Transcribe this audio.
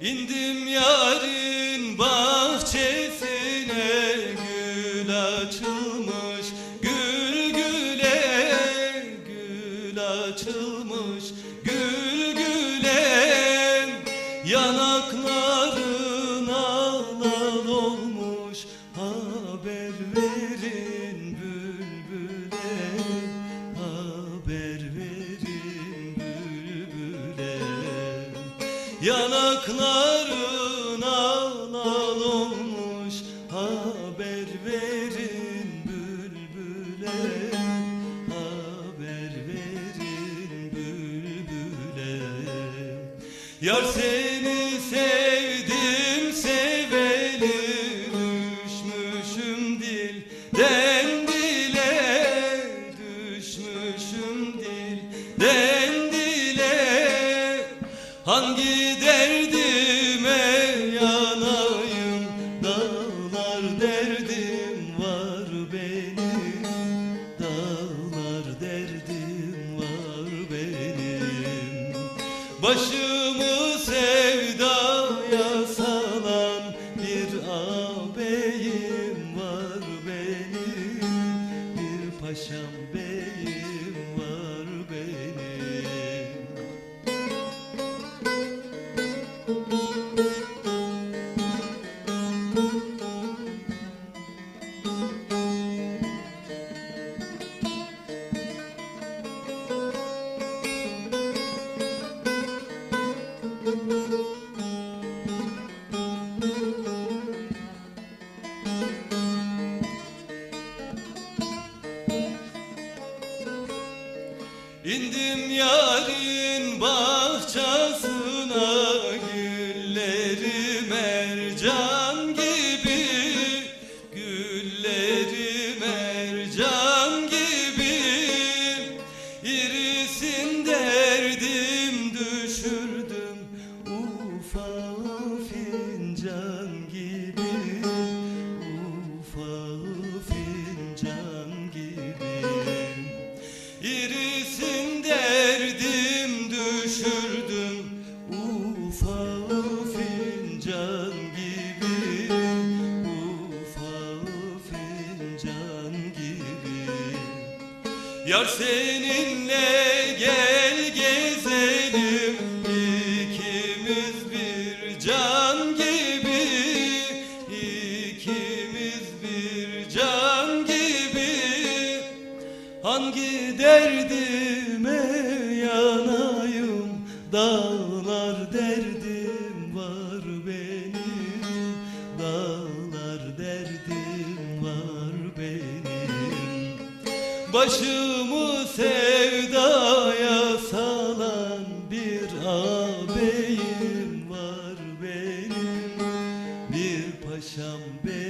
İndim yarın bahçesine gül açılmış gül güle gül açılmış gül güle yanakların al olmuş haber verin Yanakların al olmuş Haber verin bülbüle. Haber verin bülbüle. Yar seni sevdim seveli Düşmüşüm dilden Hangi derdime yanayım? Dağlar derdim var benim. Dağlar derdim var benim. Başımı İndim yarın bahçesine Gülleri mercan fincan gibi Ufağı fincan gibi. İrisin derdim düşürdüm Ufağı fincan gibi. Ufağı fincan gibi. Yar seninle gel gez Hangi derdime yanayım? Dağlar derdim var benim. Dağlar derdim var benim. Başımı sevdaya salan bir ağabeyim var benim. Bir paşam benim